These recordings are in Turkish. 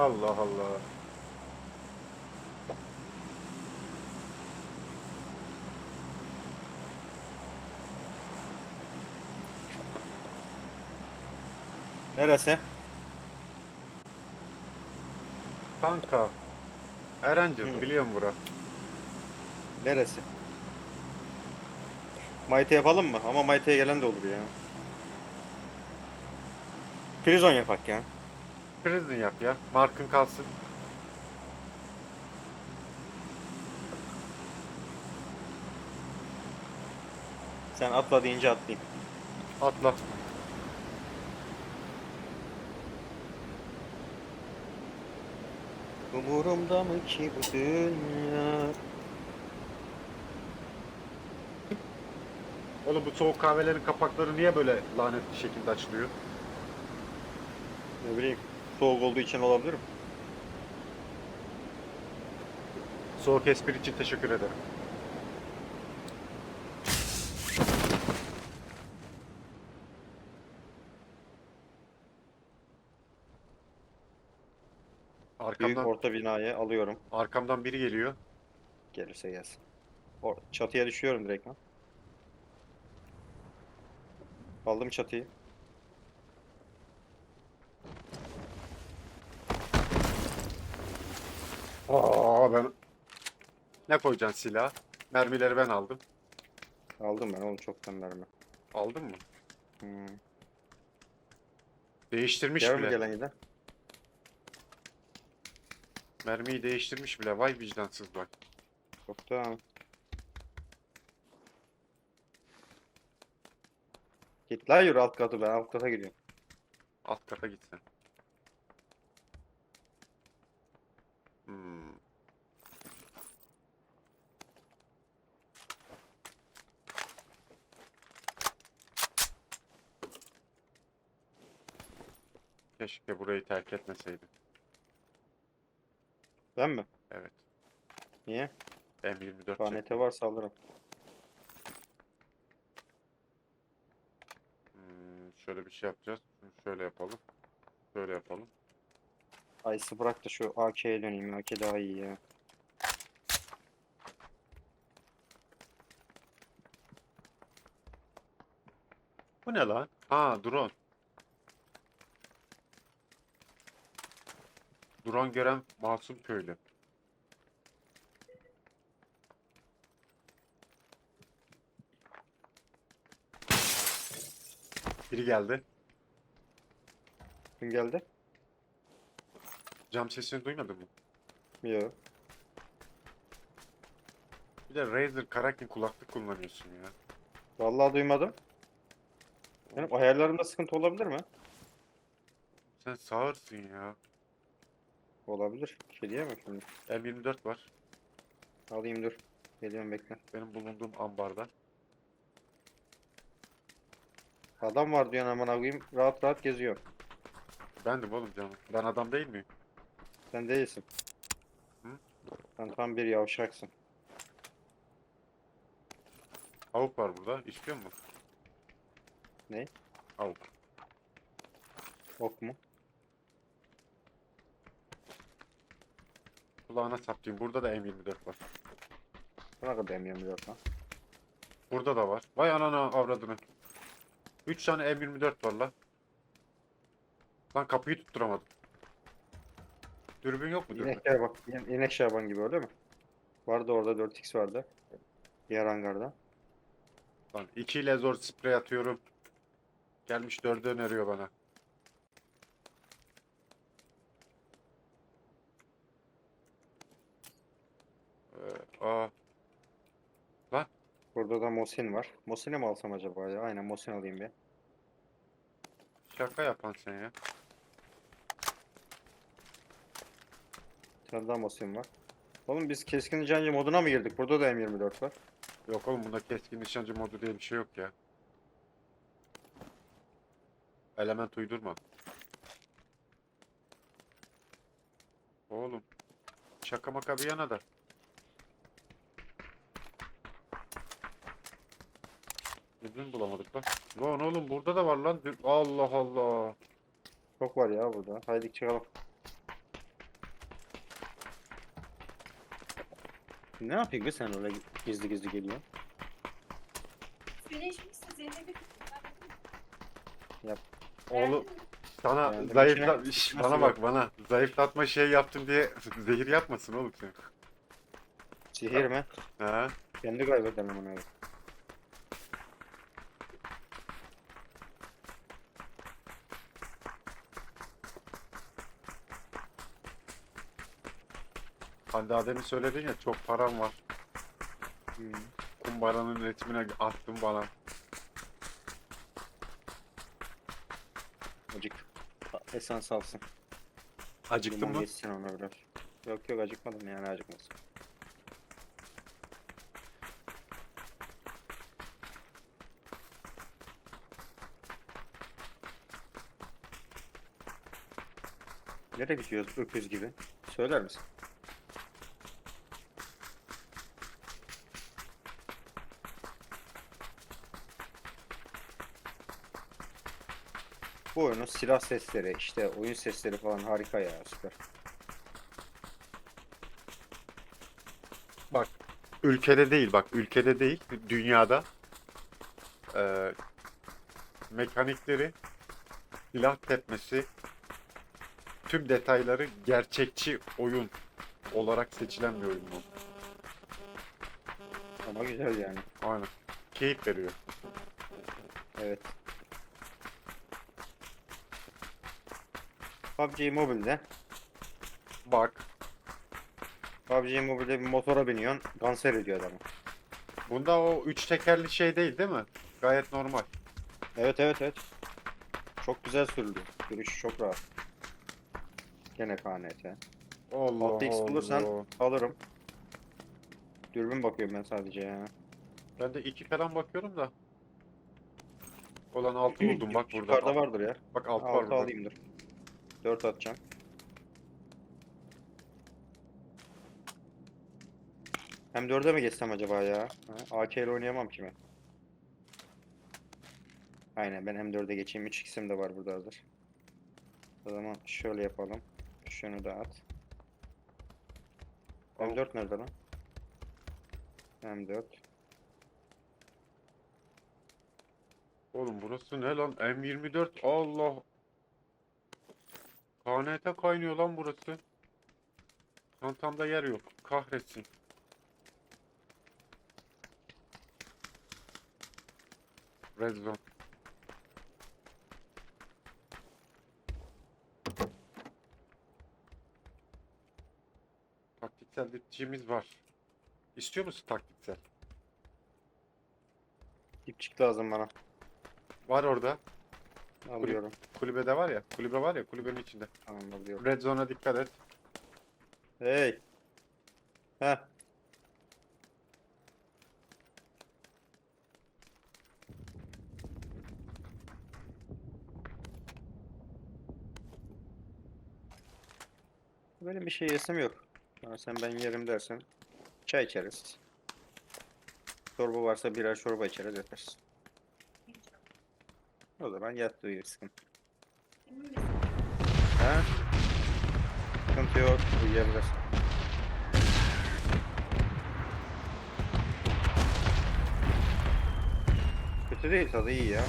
Allah Allah. Neresi? Kanka. Erencil Hı. biliyorum bura. Neresi? Mayte yapalım mı? Ama Mayte'ye gelen de olur ya. Prizon yapak ya. Prison yap ya. Markın kalsın. Sen atla deyince atlayayım. Atla. Umurumda mı ki bu dünya? Oğlum bu soğuk kahvelerin kapakları niye böyle lanetli şekilde açılıyor? Ne bileyim. Soğuk olduğu için olabilir mi? Soğuk espri için teşekkür ederim. Büyük Arkamdan, orta binayı alıyorum. arkamdan biri geliyor. Gelirse gelsin. O, çatıya düşüyorum direkt lan. Aldım çatıyı. Aa ben... Ne koyacaksın silah? Mermileri ben aldım. Aldım ben oğlum çoktan mermi. Aldın mı? Hmm. Değiştirmiş Gel mi bile. gelen giden? Mermiyi değiştirmiş bile. Vay vicdansız bak. Çoktan. Git lan yürü alt katı ben alt kata gidiyorum. Alt kata gitsen. Hmm. Keşke burayı terk etmeseydim. Ben mi? Evet. Niye? M24 çek. KNT varsa alırım. Hmm, şöyle bir şey yapacağız. Şöyle yapalım. Ice'ı bırak da şu AK'ye döneyim. AK daha iyi ya. Bu ne lan? Ha drone. Drone gören masum köylü. Biri geldi. Kim geldi? Cam sesini duymadın mı? Yok. Bir de Razer Karakin kulaklık kullanıyorsun ya. Vallahi duymadım. Benim ayarlarımda sıkıntı olabilir mi? Sen sağırsın ya. Olabilir. Bir şey diyemem şimdi. M24 var. Alayım dur. Geliyorum bekle. Benim bulunduğum ambarda. Adam var diyorsun aman koyayım. Rahat rahat geziyor. Bendim oğlum canım. Ben adam değil miyim? Sen değilsin. Hı? Sen tam bir yavşaksın. Avuk var burada. İstiyor musun? Ne? Avuk. Ok mu? Kulağına saplayayım. Burada da M24 var. Buna kadar emiyorum yok lan. Burada da var. Vay anana avradını. 3 tane M24 var lan. Lan kapıyı tutturamadım. Dürbün yok mu dürbün? İnek şaban, in- inek şaban gibi öyle mi? Vardı orada 4x vardı. Diğer hangarda. Lan 2 ile zor sprey atıyorum. Gelmiş 4'ü öneriyor bana. Ee, aa, Burada da Mosin var. Mosin'i mi alsam acaba ya? Aynen Mosin alayım bir. şaka yapan sen ya. Daha Mosin var. Oğlum biz keskin nişancı moduna mı girdik? Burada da M24 var. Yok oğlum bunda keskin nişancı modu diye bir şey yok ya. Element uydurma. Oğlum. Şaka maka bir yana da. Dürbün bulamadık lan. Lan oğlum burada da var lan. Allah Allah. Çok var ya burada. Haydi çıkalım. Ne yapayım be sen öyle gizli gizli geliyor? Birleşmişse Zeynep'e Oğlum sana Yani zayıfla içine- Şş, bana bak yok. bana zayıflatma şey yaptım diye zehir yapmasın oğlum sen. Sihir mi? Ha? Kendi kaybederim onu. Hani daha demin söyledin ya çok param var. Hmm. Kumbaranın üretimine attım bana. Acık. Esans alsın. Acıktın Limon mı? geçsin ona biraz. Yok yok acıkmadım yani acıkmasın. Nereye gidiyoruz öküz gibi? Söyler misin? Bu oyunun silah sesleri, işte oyun sesleri falan harika ya süper. Bak ülkede değil bak ülkede değil dünyada eee, mekanikleri silah tepmesi tüm detayları gerçekçi oyun olarak seçilen bir oyun bu. Ama güzel yani. Aynen. Keyif veriyor. Evet. PUBG Mobile'de Bak PUBG Mobile'de bir motora biniyorsun, kanser ediyor adamı. bunda o üç tekerli şey değil değil mi? Gayet normal. Evet evet evet. Çok güzel sürülüyor. Sürüş çok rahat. Gene KNT. Allah 6x bulursan Allah. alırım. Dürbün bakıyorum ben sadece ya. Ben de iki falan bakıyorum da. Olan altı buldum bak burada. Yukarıda vardır ya. Bak altı var 6 burada. alayım dur. 4 atacağım. Hem 4'e mi geçsem acaba ya? Ha? AK ile oynayamam ki ben. Aynen ben M4'e geçeyim. 3x'im de var burada hazır. O zaman şöyle yapalım. Şunu da at. M4 nerede lan? M4. Oğlum burası ne lan? M24 Allah. KNT kaynıyor lan burası. Çantamda yer yok. Kahretsin. Red zone. Taktiksel dipçiğimiz var. İstiyor musun taktiksel? Dipçik lazım bana. Var orada. Alıyorum. Kulübede var ya. Kulübe var ya. Kulübenin içinde. Tamam alıyorum. Red zone'a dikkat et. Hey. Heh. Benim bir şey yesim yok. Ya sen ben yerim dersen çay içeriz. Çorba varsa birer çorba içeriz yeter. O zaman yat uyur sıkıntı. Emin misin? Ha? Sıkıntı yok uyuyabilir. Kötü değil tadı iyi ya.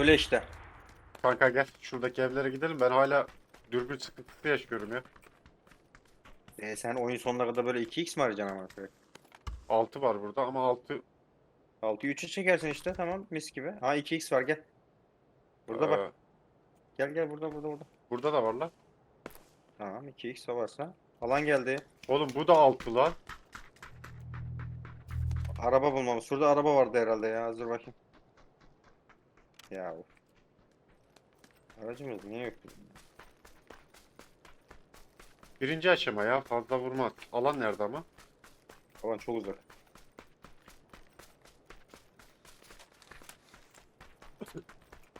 Öyle işte. Kanka gel şuradaki evlere gidelim. Ben hala dürbün sıkıntısı yaşıyorum ya. E sen oyun sonuna kadar böyle 2x mi arayacaksın ama? 6 var burada ama 6 6'yı 3'e çekersin işte tamam mis gibi. Ha 2x var gel. Burada bak. Gel gel burada burada burada. Burada da var lan. Tamam 2x de varsa. Alan geldi. Oğlum bu da 6 lan. Araba bulmamız. Şurada araba vardı herhalde ya. Hazır bakayım. Ya. Aracımız niye yok? Birinci aşama ya fazla vurmaz. Alan nerede ama? Alan çok uzak.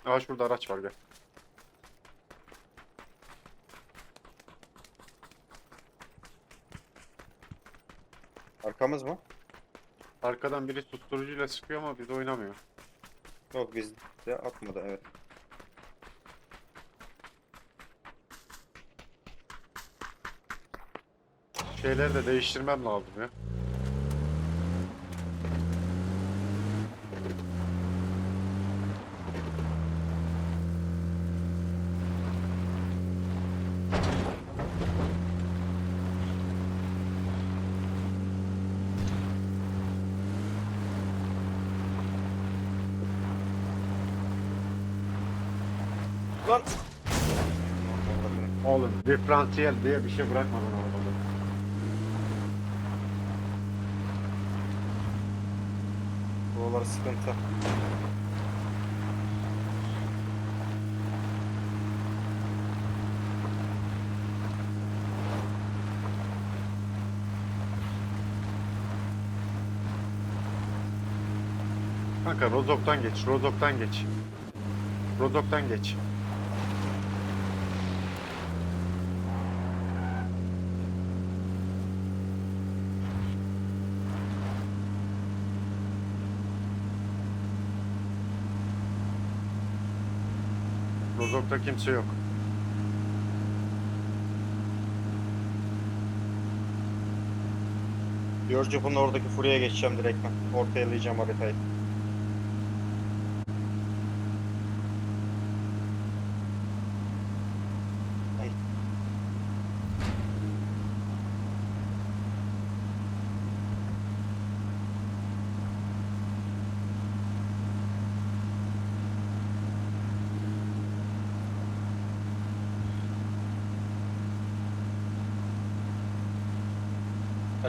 Aa şurada araç var gel. Arkamız mı? Arkadan biri susturucuyla sıkıyor ama biz oynamıyor. Yok biz bizde atmadı evet. Şeyleri de değiştirmem lazım ya. Diferansiyel diye bir şey bırakmadın arabada. Buralar sıkıntı. Kanka Rozok'tan geç, Rozok'tan geç. Rozok'tan geç. Rozok'ta kimse yok. Yorcup'un oradaki furyaya geçeceğim direkt ben. Ortaya eleyeceğim haritayı.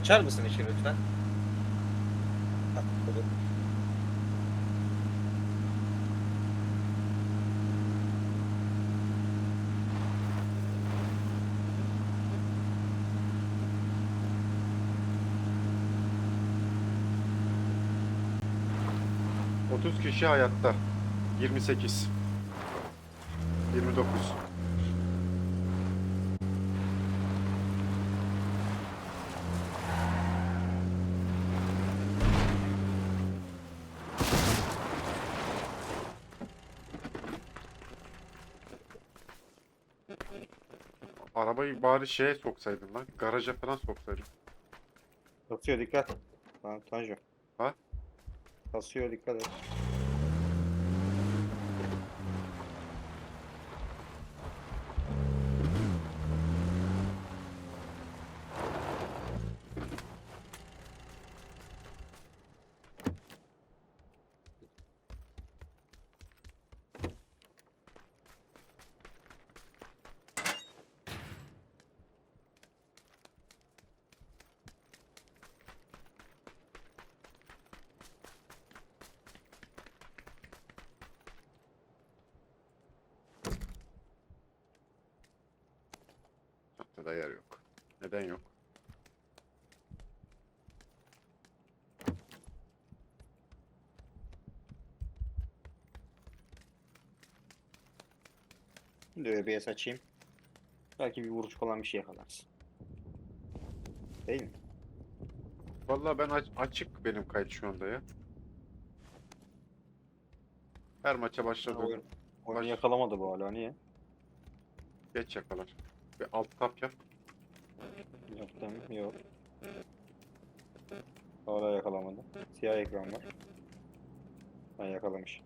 Açar mısın işi lütfen? 30 kişi hayatta. 28. 29. Arabayı bari şeye soksaydın lan. Garaja falan soksaydın. Kasıyor dikkat. Lan Tanju. Ha? Kasıyor dikkat et. Hatta yer yok. Neden yok? Şimdi ÖBS açayım. Belki bir vuruş falan bir şey yakalarsın. Değil mi? Vallahi ben aç- açık benim kayıt şu anda ya. Her maça başladı. Oyun, oyun Baş- yakalamadı bu hala niye? Geç yakalar. Bir alt tap yap. Yaptım yok. Hala yakalamadı. Siyah ekran var. Ben yakalamış.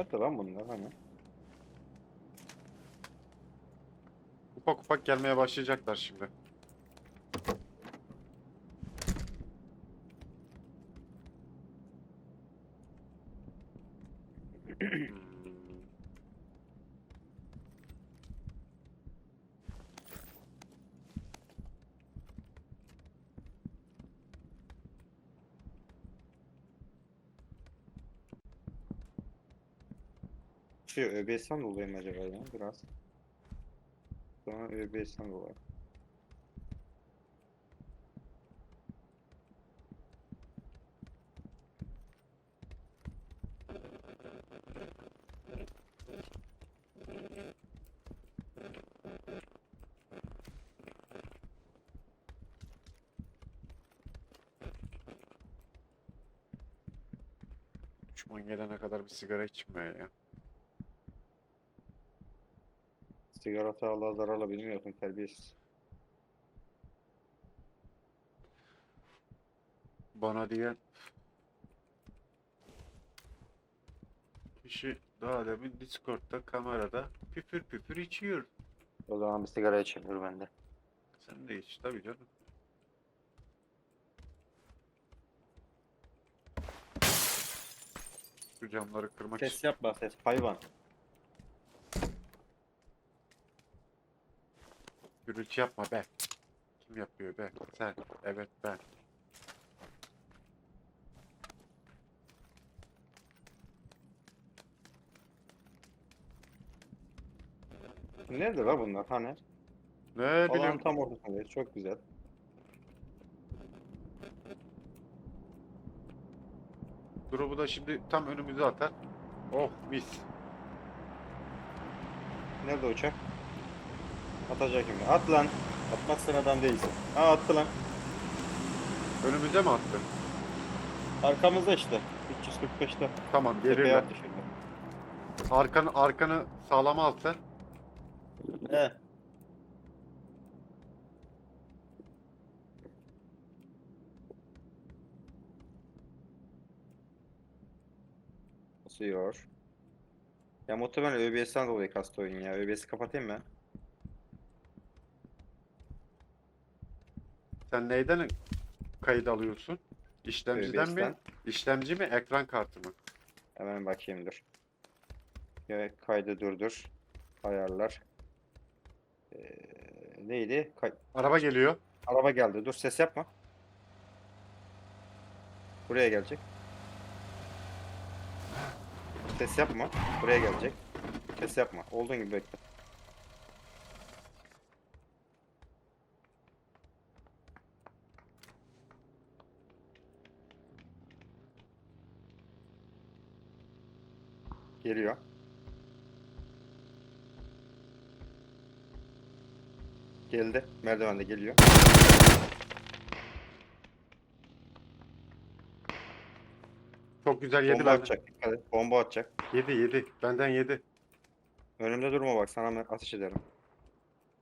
Nerede lan bunlar hani? Ufak ufak gelmeye başlayacaklar şimdi. şey ÖBS'den dolayı mı acaba ya biraz? Sonra ÖBS'den dolayı. Düşman gelene kadar bir sigara içme ya. Sigara Allah zararla bilmiyorsun terbiyesiz. Bana diyen kişi daha demin Discord'da kamerada püfür püfür içiyor. O zaman bir sigara içemiyorum ben de. Sen de iç tabii canım. Şu camları kırmak Ses yapma ses hayvan. Gürültü yapma be. Kim yapıyor be? Sen. Evet ben. Nerede la bunlar hani? Ne Alanın bileyim. tam ortasındayız çok güzel. Drop'u da şimdi tam önümüze atar. Oh mis. Nerede uçak? Atacak şimdi. At lan. Atmazsan adam değilsin. Ha attı lan. Önümüze mi attı? Arkamızda işte. 345'te. Tamam Tepeye gelirler. attı şimdi. Arkanı, arkanı sağlama al sen. He. Basıyor. Ya muhtemelen ÖBS'den dolayı kastı oyun ya. ÖBS'i kapatayım mı? Sen neyden kayıt alıyorsun? İşlemciden mi? ÖBS'den. İşlemci mi? Ekran kartı mı? Hemen bakayım dur. Evet, kaydı durdur. Ayarlar. Ee, neydi? Kay- Araba geliyor. Araba geldi. Dur ses yapma. Buraya gelecek. Ses yapma. Buraya gelecek. Ses yapma. Olduğun gibi bekle. Geliyor. Geldi. Merdivende geliyor. Çok güzel yedi Bomba benden. atacak. Dikkat et. Bomba atacak. Yedi yedi. Benden yedi. Önümde durma bak sana ben ateş ederim.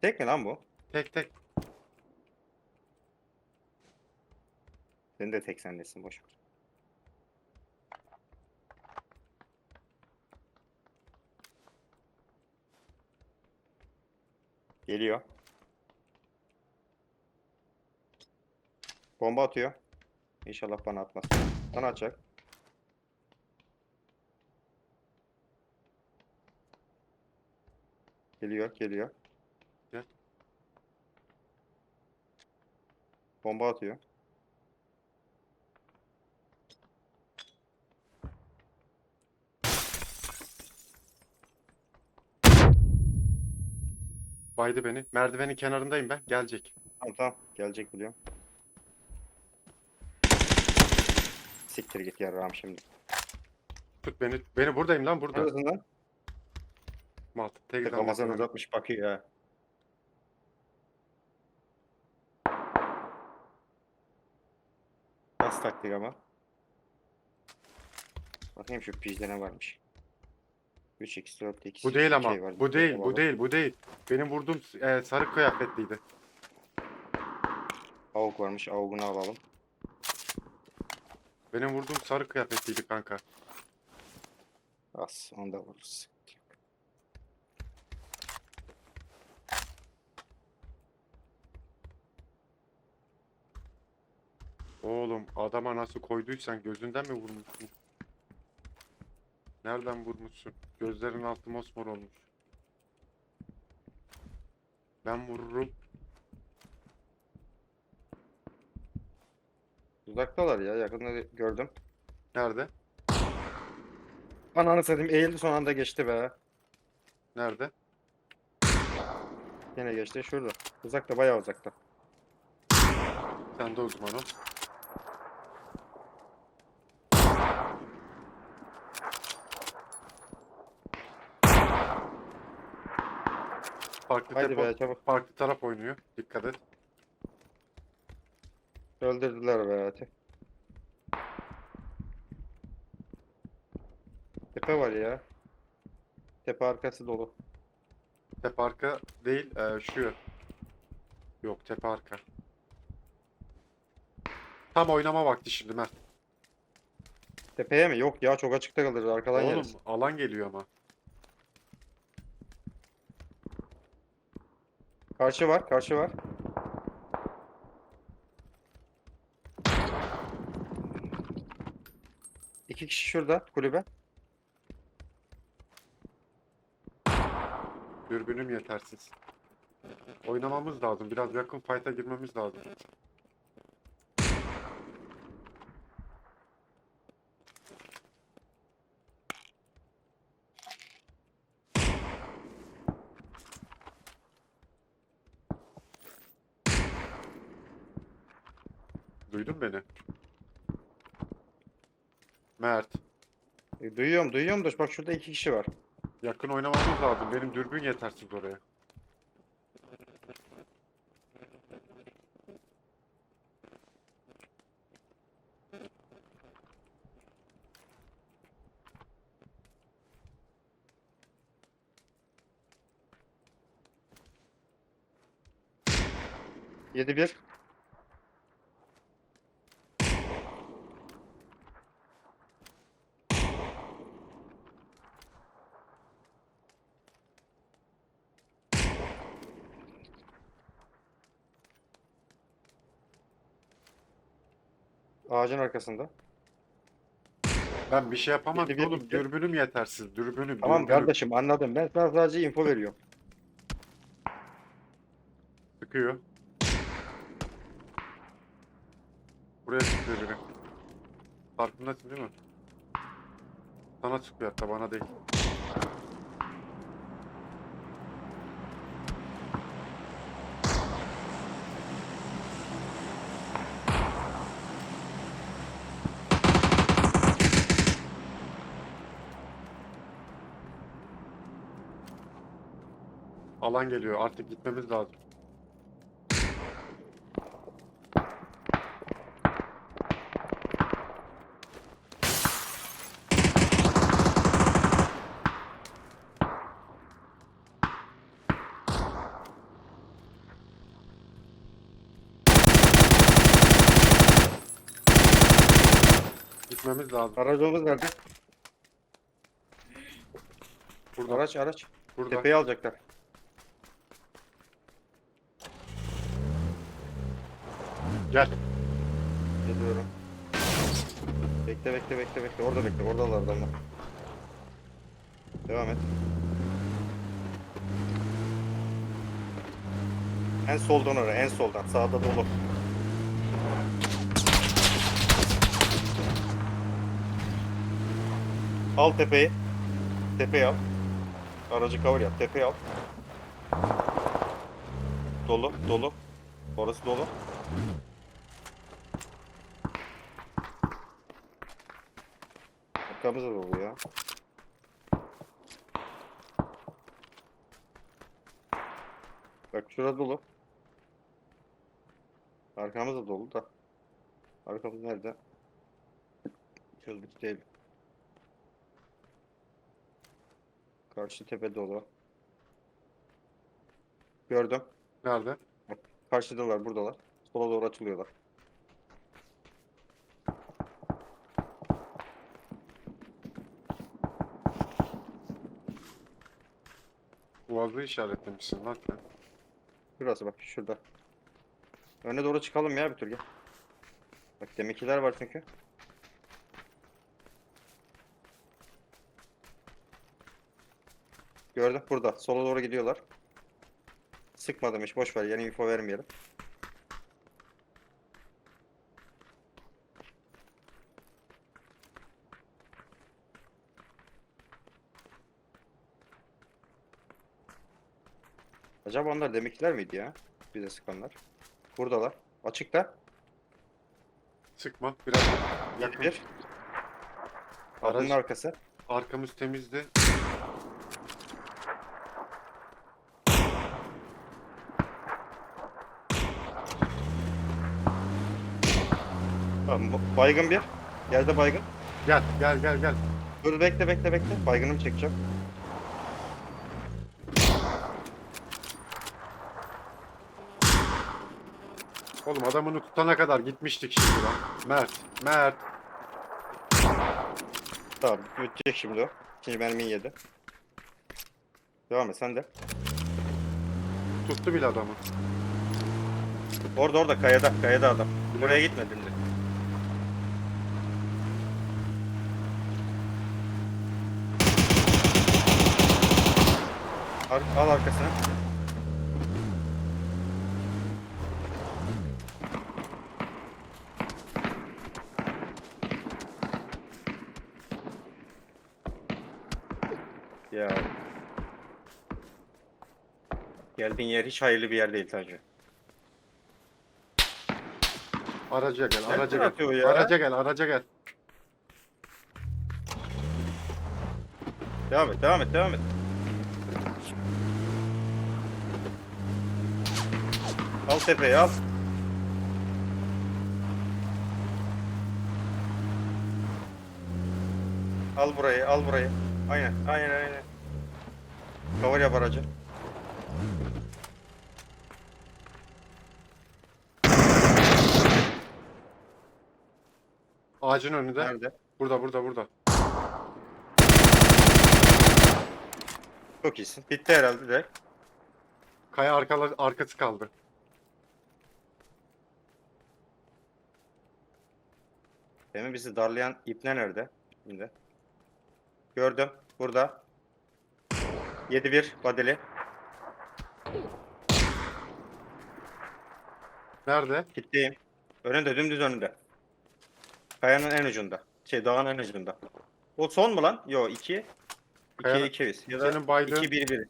Tek mi lan bu? Tek tek. Senin de tek sendesin boş ver. Geliyor. Bomba atıyor. İnşallah bana atmaz. Bana atacak. Geliyor, geliyor. Gel. Bomba atıyor. Baydı beni. Merdivenin kenarındayım ben. Gelecek. Tamam tamam. Gelecek biliyorum. Siktir git yarrağım şimdi. Tut beni. Beni buradayım lan burada. Neredesin lan? Mal. Tek zamanda- uzatmış bakıyor ha. Nasıl taktik ama? Bakayım şu pijde ne varmış. 3x 4x. Bu değil ama. Bu değil, bu değil, bu değil. Benim vurduğum e, sarı kıyafetliydi. Avuk varmış. Avukunu alalım. Benim vurduğum sarı kıyafetliydi kanka. As. Onu da vururuz. Oğlum adama nasıl koyduysan gözünden mi vurmuşsun? Nereden vurmuşsun? Gözlerin altı mosmor olmuş. Ben vururum. Uzaktalar ya. Yakında gördüm. Nerede? Ananı satayım. Eğildi son anda geçti be. Nerede? Yine geçti. Şurada. Uzakta. Bayağı uzakta. Sen de uzman ol. Farklı, Haydi tepo- be çabuk. farklı taraf oynuyor. Dikkat et. Öldürdüler be. Hadi. tepe var ya. Tepe arkası dolu. Tepe arka değil, e, şu. Yok, tepe arka. Tam oynama vakti şimdi Mert. Tepeye mi? Yok ya çok açıkta kalırız arkadan Oğlum yeriz. alan geliyor ama. Karşı var, karşı var. İki kişi şurada kulübe. Dürbünüm yetersiz. Oynamamız lazım. Biraz yakın fight'a girmemiz lazım. Duydun beni? Mert, E, duyuyorum, duyuyorum da bak şurada iki kişi var. yakın oynamamız lazım. Benim dürbün yetersiz oraya. Yedi bir. Ağacın arkasında. Ben bir şey yapamam Yedi ki bir oğlum. Dürbünüm yetersiz. Dürbünüm, Tamam dürbünüm. kardeşim anladım. Ben sana sadece info veriyorum. Sıkıyor. Buraya sıkıyor biri. Farkındasın değil mi? Sana sıkıyor hatta bana değil. Alan geliyor. Artık gitmemiz lazım. Gitmemiz lazım. Aracımız nerede? Burada. Araç araç. burada. Tepeyi alacaklar. Gel. Geliyorum. Bekle bekle bekle bekle. Orada bekle. Oradalar adamlar. Devam et. En soldan ara. En soldan. Sağda dolu. Al tepeyi. Tepeyi al. Aracı cover yap. Tepeyi al. Dolu. Dolu. Orası dolu. Arkamız dolu ya. Bak şurada dolu. Arkamız da dolu da. Arkamız nerede? Çözdük değil. Karşı tepe dolu. Gördüm. Nerede? Karşıdalar, buradalar. Sola doğru açılıyorlar. Boğazı işaretlemişsin lan sen. Şurası bak şurada. Öne doğru çıkalım ya bir tur gel. Bak deminkiler var çünkü. Gördüm burada. Sola doğru gidiyorlar. Sıkmadım hiç boş ver yeni info vermeyelim. Acaba onlar deminkiler miydi ya? Bize sıkanlar. Buradalar. Açıkta. Sıkma. Biraz yakın. Bir. Kapının Araç- arkası. Arkamız temizdi. Tamam, bu- baygın bir. Yerde baygın. Gel gel gel gel. Dur bekle bekle bekle. Baygınımı çekeceğim. Oğlum adamını tutana kadar gitmiştik şimdi lan. Mert. Mert. Tamam bitecek şimdi o. İkinci mermiyi yedi. Devam et sen de. Tuttu bile adamı. Orada orada kayada kayada adam. Buraya gitmedin de. Al, al arkasına. Ya. Geldiğin yer hiç hayırlı bir yer değil Tanju. Araca gel, Nereden araca gel. ya? Araca gel, araca gel. Devam et, devam et, devam et. Al tepeyi al. Al burayı, al burayı. Aynen, aynen, aynen. Cover yap aracı. Ağacın önünde. Nerede? Burada, burada, burada. Çok iyisin. Bitti herhalde direkt. Kaya arkalı, arkası kaldı. Demin bizi darlayan ipne nerede? Şimdi. Gördüm. Burada. 7-1 Badeli. Nerede? Kitleyim. Önünde dümdüz önünde. Kayanın en ucunda. Şey dağın en ucunda. O son mu lan? Yo 2. 2 Kayanın- 2 biz. Ya da Senin baydığın 2 1 1.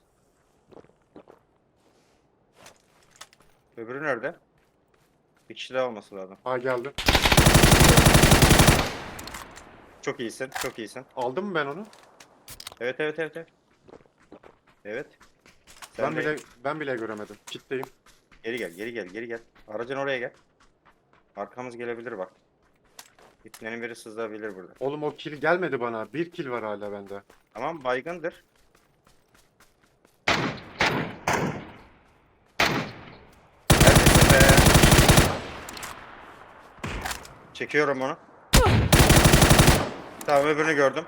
Öbürü nerede? Bir kişi daha olması lazım. Ha geldi. Çok iyisin. Çok iyisin. Aldım mı ben onu? Evet evet evet evet. Evet. Sen ben de bile ben bile göremedim. Kitleyim. geri gel, geri gel, geri gel. Aracın oraya gel. Arkamız gelebilir bak. İplerin biri sızabilir burada. Oğlum o kill gelmedi bana. Bir kill var hala bende. Tamam baygındır. Neredesin be? Çekiyorum onu. Tamam öbürünü gördüm.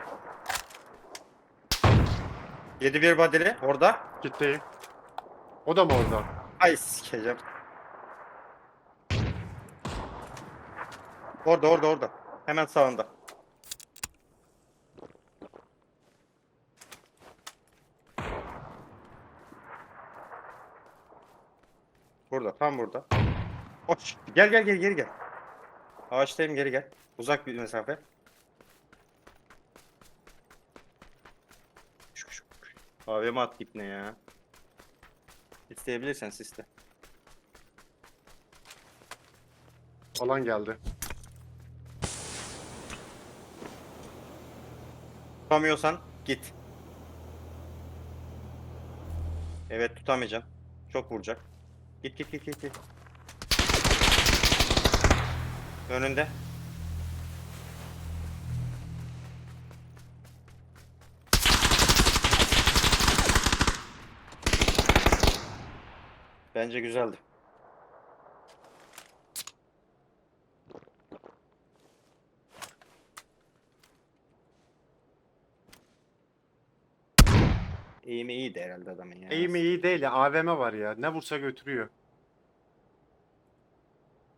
7-1 badeli orada. Kitleyim. O da mı orada? Ay sikeceğim. Orada orada orada. Hemen sağında. Burada tam burada. Hoş. Gel gel gel geri gel. Ağaçtayım geri gel. Uzak bir mesafe. AVM at ipne ya. İsteyebilirsen siste. Alan geldi. Tutamıyorsan git. Evet tutamayacaksın. Çok vuracak. Git git git git. git. Önünde. Bence güzeldi. Eğimi iyiydi herhalde adamın ya. Eğimi iyi değil ya. AVM var ya. Ne vursa götürüyor.